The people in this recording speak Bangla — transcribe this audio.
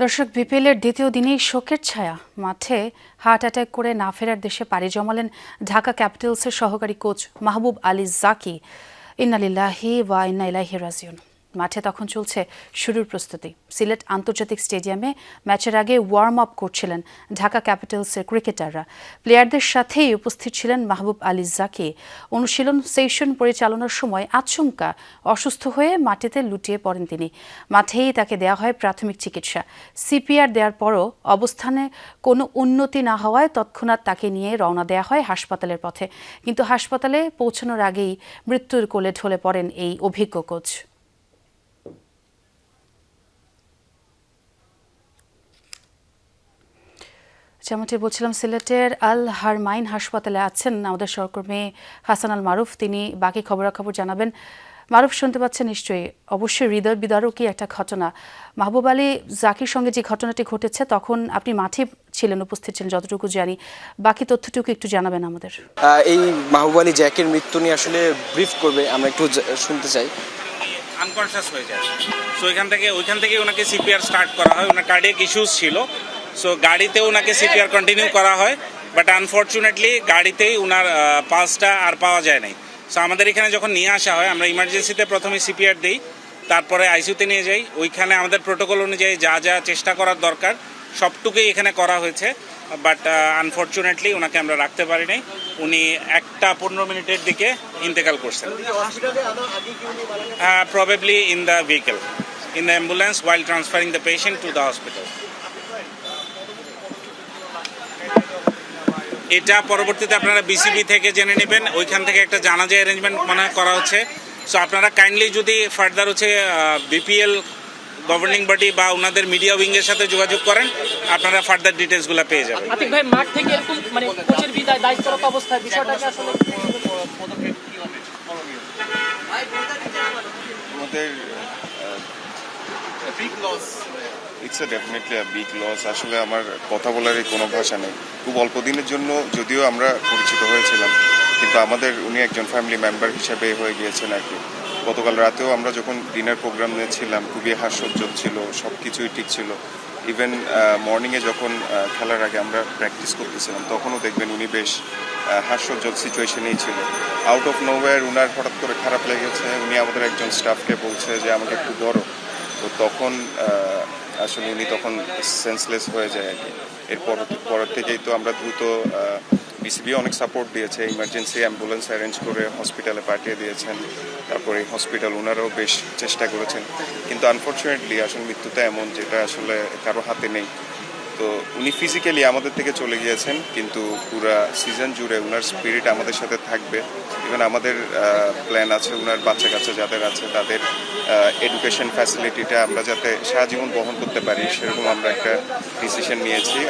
দর্শক, বিপিএলের দ্বিতীয় দিনেই শোকের ছায়া। মাঠে হার্ট অ্যাটাক করে না ফেরার দেশে পাড়ি জমালেন ঢাকা ক্যাপিটালসের সহকারী কোচ মাহবুব আলী জাকি। ইন্নালিল্লাহি ওয়া ইন্না ইলাইহি রাজিউন। মাঠে তখন চলছে শুরুর প্রস্তুতি। সিলেট আন্তর্জাতিক স্টেডিয়ামে ম্যাচের আগে ওয়ার্ম আপ করছিলেন ঢাকা ক্যাপিটালসের ক্রিকেটাররা। প্লেয়ারদের সাথেই উপস্থিত ছিলেন মাহবুব আলী জাকি। অনুশীলন সেশন পরিচালনার সময় আচমকা অসুস্থ হয়ে মাটিতে লুটিয়ে পড়েন তিনি। মাঠেই তাকে দেওয়া হয় প্রাথমিক চিকিৎসা। সিপিআর দেওয়ার পরও অবস্থানে কোনো উন্নতি না হওয়ায় তৎক্ষণাৎ তাকে নিয়ে রওনা দেওয়া হয় হাসপাতালের পথে। কিন্তু হাসপাতালে পৌঁছানোর আগেই মৃত্যুর কোলে ঢলে পড়েন এই অভিজ্ঞ কোচ। যেমনটি বলছিলাম সিলেটের আল হারমাইন হাসপাতালে আছেন আমাদের সহকর্মী হাসান আল মারুফ। তিনি বাকি খবরাখবর জানাবেন। মারুফ শুনতে পাচ্ছেন নিশ্চয়ই। অবশ্যই হৃদয় বিদারকই একটা ঘটনা। মাহবুব আলী জাকির সঙ্গে যে ঘটনাটি ঘটেছে তখন আপনি মাঠে ছিলেন উপস্থিত ছিলেন যতটুকু জানি। বাকি তথ্যটুকু একটু জানাবেন আমাদের। এই মাহবুব আলী জ্যাকের মৃত্যু নিয়ে আসলে ব্রিফ করবে আমরা একটু শুনতে চাই। আনকনশিয়াস হয়ে যায়। সো এখান থেকে ওইখান থেকে ওনাকে সিপিআর স্টার্ট করা হয়। ওনার কার্ডিয়াক ইস্যুস ছিল। সো গাড়িতে ওনাকে সিপিআর কন্টিনিউ করা হয় বাট আনফর্চুনেটলি গাড়িতেই ওনার পালসটা আর পাওয়া যায় নাই। সো আমাদের এখানে যখন নিয়ে আসা হয় আমরা ইমার্জেন্সিতে প্রথমে সিপিআর দিই তারপরে আইসিউতে নিয়ে যাই। ওইখানে আমাদের প্রোটোকল অনুযায়ী যা যা চেষ্টা করার দরকার সবটুকুই এখানে করা হয়েছে বাট আনফর্চুনেটলি ওনাকে আমরা রাখতে পারি নাই। উনি একটা পনেরো মিনিটের দিকে ইন্তেকাল করছেন। Uh, probably in the vehicle, in the ambulance while transferring the patient to the hospital. এটা পরবর্তীতে আপনারা বিসিবি থেকে জেনে নেবেন। ওইখান থেকে একটা জানাজা অ্যারেঞ্জমেন্ট মনে হয় করা হচ্ছে। সো আপনারা কাইন্ডলি যদি ফার্দার হচ্ছে বিপিএল গভর্নিং বডি বা ওনাদের মিডিয়া উইংয়ের সাথে যোগাযোগ করেন আপনারা ফার্দার ডিটেলসগুলো পেয়ে যাবেন। আতিক ভাই মাঠ থেকে এরকম মানে কোচের বিদায় দায়িত্বরত অবস্থায় বিষয়টাকে আসলে আমাদের it's a definitely big loss আসলে আমার কথা বলারই কোনো ভাষা নেই। খুব অল্প দিনের জন্য যদিও আমরা পরিচিত হয়েছিলাম কিন্তু আমাদের উনি একজন ফ্যামিলি মেম্বার হিসেবে হয়ে গিয়েছেন আর কি। গতকাল রাতেও আমরা যখন ডিনার প্রোগ্রাম নিয়েছিলাম খুবই হাস্যোজ্জ্বল ছিল সব কিছুই ঠিক ছিল। ইভেন মর্নিংয়ে যখন খেলার আগে আমরা প্র্যাকটিস করতেছিলাম তখনও দেখবেন উনি বেশ আহ, হাস্যোজ্জ্বল সিচুয়েশনেই ছিল। আউট অফ নোওয়্যার উনার হঠাৎ করে খারাপ লেগেছে। উনি আমাদের একজন স্টাফকে বলছে যে আমাকে একটু ধরো। তো তখন আসলে উনি তখন সেন্সলেস হয়ে যায় আর কি। এরপর পরের থেকেই তো আমরা দ্রুত বিসিবি অনেক সাপোর্ট দিয়েছে। ইমার্জেন্সি অ্যাম্বুলেন্স অ্যারেঞ্জ করে হসপিটালে পাঠিয়ে দিয়েছেন। তারপরে হসপিটাল ওনারাও বেশ চেষ্টা করেছেন। কিন্তু আনফর্চুনেটলি আসলে মৃত্যুটা এমন যেটা আসলে কারও হাতে নেই। তো উনি ফিজিক্যালি আমাদের থেকে চলে গিয়েছেন, কিন্তু পুরা সিজন জুড়ে ওনার স্পিরিট আমাদের সাথে থাকবে। ইভেন আমাদের প্ল্যান আছে ওনার বাচ্চা কাচ্চা যাদের আছে, তাদের এডুকেশন ফ্যাসিলিটিটা আমরা যাতে সারা জীবন বহন করতে পারি, সেরকম আমরা একটা ডিসিশন নিয়েছি।